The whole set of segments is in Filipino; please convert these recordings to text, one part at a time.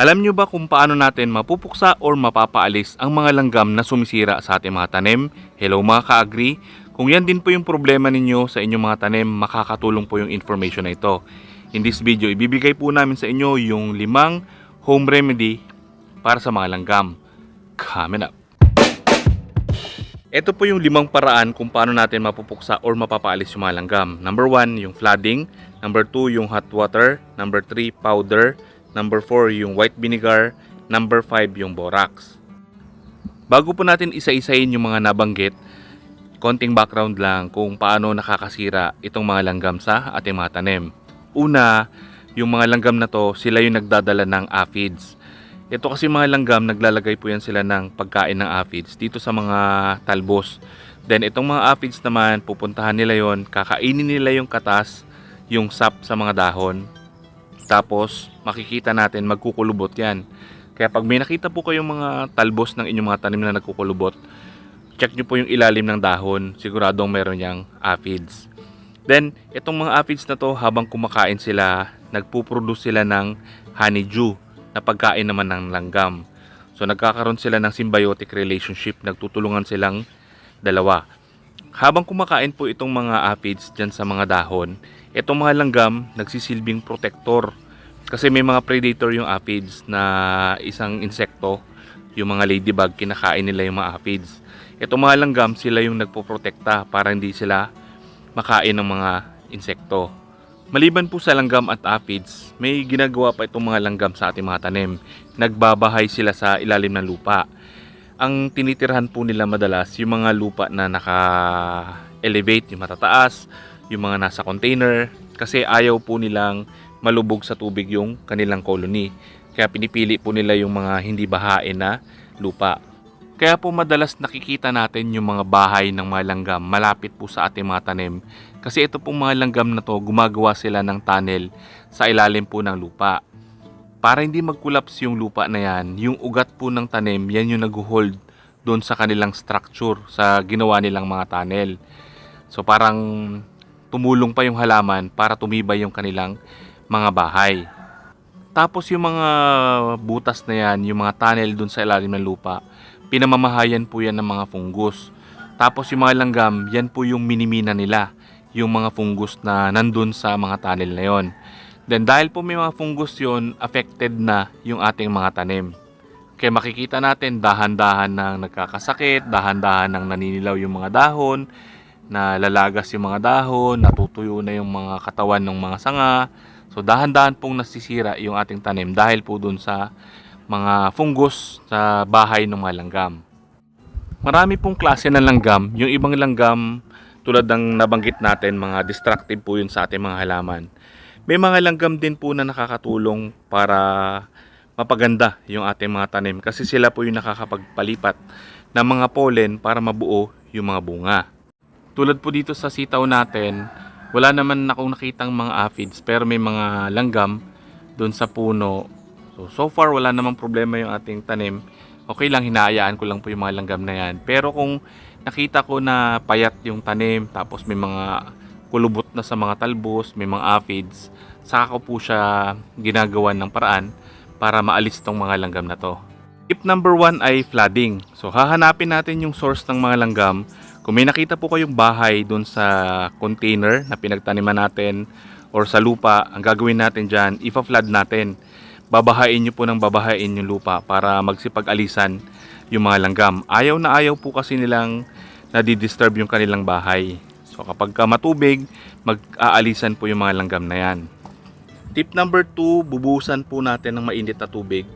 Alam nyo ba kung paano natin mapupuksa or mapapaalis ang mga langgam na sumisira sa ating mga tanim? Hello mga ka-agree? Kung yan din po yung problema ninyo sa inyong mga tanim, makakatulong po yung information na ito. In this video, ibibigay po namin sa inyo yung limang home remedy para sa mga langgam. Coming up! Ito po yung limang paraan kung paano natin mapupuksa or mapapaalis yung mga langgam. Number 1, yung flooding. Number 2, yung hot water. Number 3, powder. Number 4, yung white vinegar. Number 5, yung borax. Bago po natin isa-isahin yung mga nabanggit, konting background lang kung paano nakakasira itong mga langgam sa ating mga tanim. Una, yung mga langgam na to, sila yung nagdadala ng aphids. Ito kasi mga langgam, naglalagay po yan sila ng pagkain ng aphids dito sa mga talbos. Then itong mga aphids naman, pupuntahan nila yon, kakainin nila yung katas, yung sap sa mga dahon. Tapos makikita natin magkukulubot yan. Kaya pag may nakita po kayong mga talbos ng inyong mga tanim na nagkukulubot, check nyo po yung ilalim ng dahon. Siguradong meron niyang aphids. Then, itong mga aphids na to, habang kumakain sila, nagpuproduce sila ng honeydew na pagkain naman ng langgam. So, nagkakaroon sila ng symbiotic relationship. Nagtutulungan silang dalawa. Habang kumakain po itong mga aphids dyan sa mga dahon, itong mga langgam nagsisilbing protector. Kasi may mga predator yung aphids na isang insekto, yung mga ladybug, kinakain nila yung mga aphids. Itong mga langgam, sila yung nagpoprotekta para hindi sila makain ng mga insekto. Maliban po sa langgam at aphids, may ginagawa pa itong mga langgam sa ating mga tanim. Nagbabahay sila sa ilalim ng lupa. Ang tinitirhan po nila madalas yung mga lupa na naka-elevate, yung matataas, yung mga nasa container, kasi ayaw po nilang malubog sa tubig yung kanilang colony. Kaya pinipili po nila yung mga hindi bahain na lupa. Kaya po madalas nakikita natin yung mga bahay ng mga langgam malapit po sa ating mga tanim. Kasi ito pong mga langgam na to, gumagawa sila ng tunnel sa ilalim po ng lupa. Para hindi magkulaps yung lupa na yan, yung ugat po ng tanim, yan yung nag-hold doon sa kanilang structure, sa ginawa nilang mga tunnel. So parang tumulong pa yung halaman para tumibay yung kanilang mga bahay. Tapos yung mga butas na yan, yung mga tunnel doon sa ilalim ng lupa, pinamamahayan po yan ng mga fungus. Tapos yung mga langgam, yan po yung minimina nila, yung mga fungus na nandun sa mga tunnel na yon. Then dahil po may mga fungus yon, affected na yung ating mga tanim. Kaya makikita natin dahan-dahan nang nagkakasakit, dahan-dahan nang naninilaw yung mga dahon, na lalagas yung mga dahon, natutuyo na yung mga katawan ng mga sanga. So dahan-dahan pong nasisira yung ating tanim dahil po dun sa mga fungus sa bahay ng mga langgam. Marami pong klase ng langgam. Yung ibang langgam tulad ng nabanggit natin, mga destructive po yun sa ating mga halaman. May mga langgam din po na nakakatulong para mapaganda yung ating mga tanim kasi sila po yung nakakapagpalipat ng mga pollen para mabuo yung mga bunga. Tulad po dito sa sitaw natin, wala naman akong nakitang mga aphids pero may mga langgam doon sa puno. So, so far wala namang problema yung ating tanim. Okay lang, hinahayaan ko lang po yung mga langgam na yan. Pero kung nakita ko na payat yung tanim, tapos may mga kulubot na sa mga talbos, may mga aphids, saka ko po siya ginagawa ng paraan para maalis tong mga langgam na to. Tip number one ay flooding. So hahanapin natin yung source ng mga langgam. Kung may nakita po kayong bahay doon sa container na pinagtaniman natin or sa lupa, ang gagawin natin dyan, ipa-flood natin. Babahain nyo po ng babahain yung lupa para magsipag-alisan yung mga langgam. Ayaw na ayaw po kasi nilang nadidisturb yung kanilang bahay. So kapag ka matubig, mag-aalisan po yung mga langgam na yan. Tip number 2, bubusan po natin ng mainit na tubig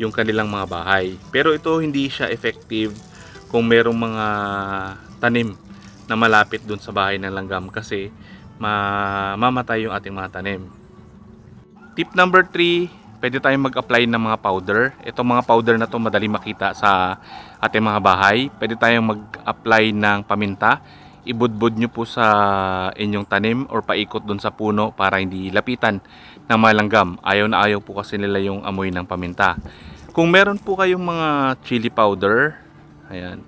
yung kanilang mga bahay. Pero ito hindi siya effective kung merong mga tanim na malapit dun sa bahay ng langgam kasi mamamatay yung ating mga tanim. Tip number 3, pwede tayong mag-apply ng mga powder. Itong mga powder na to madali makita sa ating mga bahay. Pwede tayong mag-apply ng paminta. Ibudbud nyo po sa inyong tanim or paikot dun sa puno para hindi lapitan ng mga langgam. Ayaw na ayaw po kasi nila yung amoy ng paminta. Kung meron po kayong mga chili powder, ayan,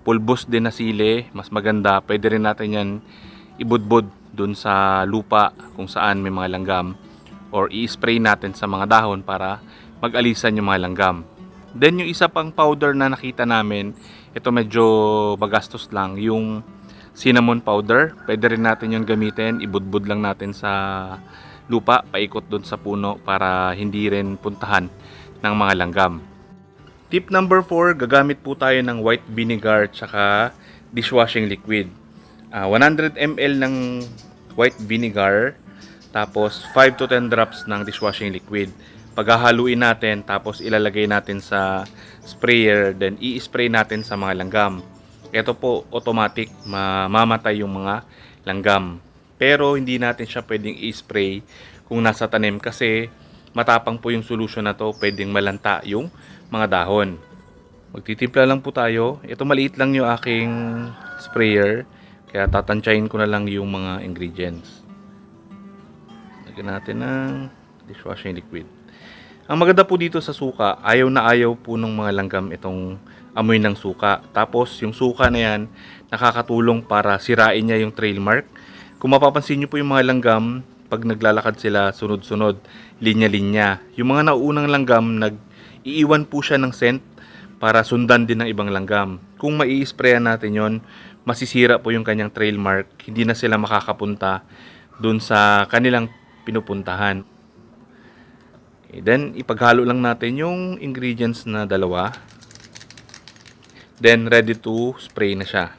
pulbos din na sili, mas maganda. Pwede rin natin yan ibudbud dun sa lupa kung saan may mga langgam or i-spray natin sa mga dahon para mag-alisan yung mga langgam. Then yung isa pang powder na nakita namin, ito medyo magastos lang, yung cinnamon powder. Pwede rin natin yung gamitin, ibudbud lang natin sa lupa, paikot doon sa puno para hindi rin puntahan ng mga langgam. Tip number 4, gagamit po tayo ng white vinegar tsaka dishwashing liquid. Ah, 100 ml ng white vinegar tapos 5 to 10 drops ng dishwashing liquid. Paghahaluin natin tapos ilalagay natin sa sprayer then i-spray natin sa mga langgam. Ito po automatic mamamatay yung mga langgam. Pero hindi natin siya pwedeng i-spray kung nasa tanim kasi matapang po yung solution na to, pwedeng malanta yung mga dahon. Magtitimpla lang po tayo. Ito maliit lang yung aking sprayer. Kaya tatansyahin ko na lang yung mga ingredients. Lagyan natin ng dishwashing liquid. Ang maganda po dito sa suka, ayaw na ayaw po ng mga langgam itong amoy ng suka. Tapos yung suka na yan, nakakatulong para sirain niya yung trail mark. Kung mapapansin niyo po yung mga langgam, pag naglalakad sila sunod-sunod, linya-linya. Yung mga nauunang langgam, nag-iiwan po siya ng scent para sundan din ng ibang langgam. Kung mai-sprayan natin yon, masisira po yung kanyang trail mark. Hindi na sila makakapunta dun sa kanilang pinupuntahan. Okay, then, ipaghalo lang natin yung ingredients na dalawa. Then, ready to spray na siya.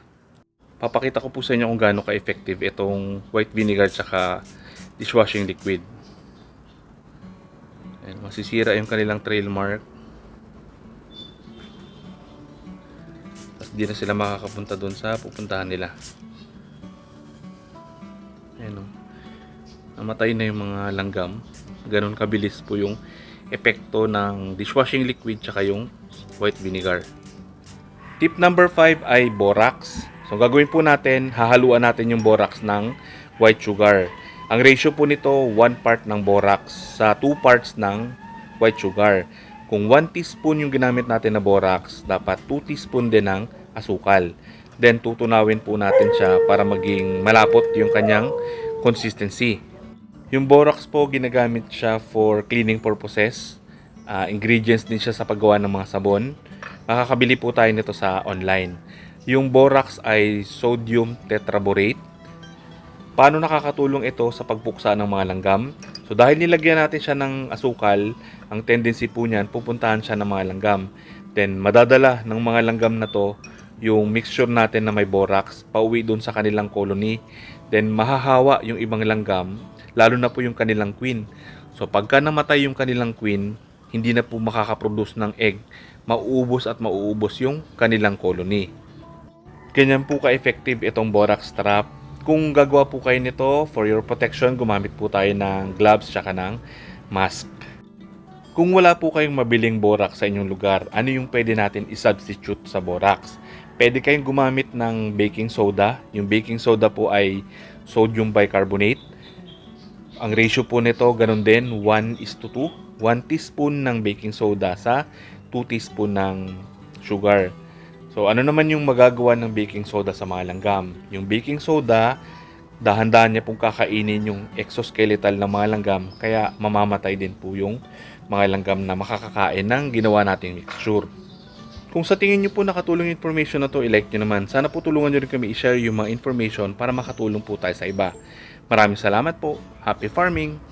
Papakita ko po sa inyo kung gaano ka-effective itong white vinegar tsaka dishwashing liquid. Ayan, masisira yung kanilang trail mark. Tapos di na sila makakapunta doon sa pupuntahan nila. Ayan o. Namatay na yung mga langgam. Ganon kabilis po yung epekto ng dishwashing liquid tsaka yung white vinegar. Tip number 5 ay borax. So gagawin po natin, hahaluan natin yung borax ng white sugar. Ang ratio po nito, 1 part ng borax sa 2 parts ng white sugar. Kung 1 teaspoon yung ginamit natin na borax, dapat 2 teaspoon din ng asukal. Then tutunawin po natin siya para maging malapot yung kanyang consistency. Yung borax po ginagamit siya for cleaning purposes. Ah, ingredients din siya sa paggawa ng mga sabon. Makakabili po tayo nito sa online. Yung borax ay sodium tetraborate. Paano nakakatulong ito sa pagpuksa ng mga langgam? So dahil nilagyan natin siya ng asukal, ang tendency po niyan, pupuntahan siya ng mga langgam. Then madadala ng mga langgam na to yung mixture natin na may borax pauwi doon sa kanilang colony. Then mahahawa yung ibang langgam, lalo na po yung kanilang queen. So pagka namatay yung kanilang queen, hindi na po makakaproduce ng egg, mauubos at mauubos yung kanilang colony. Ganyan po ka-effective itong borax trap. Kung gagawa po kayo nito for your protection, gumamit po tayo ng gloves tsaka ng mask. Kung wala po kayong mabiling borax sa inyong lugar, ano yung pwede natin i-substitute sa borax? Pwede kayong gumamit ng baking soda. Yung baking soda po ay sodium bicarbonate. Ang ratio po nito, ganun din, 1 is to 2. 1 teaspoon ng baking soda sa 2 teaspoon ng sugar. So, ano naman yung magagawa ng baking soda sa mga langgam? Yung baking soda, dahan-dahan niya pong kakainin yung exoskeletal ng mga langgam, kaya mamamatay din po yung mga langgam na makakakain ng ginawa nating mixture. Kung sa tingin niyo po nakatulong yung information na to, i-like nyo naman. Sana po tulungan nyo rin kami i-share yung mga information para makatulong po tayo sa iba. Maraming salamat po. Happy farming!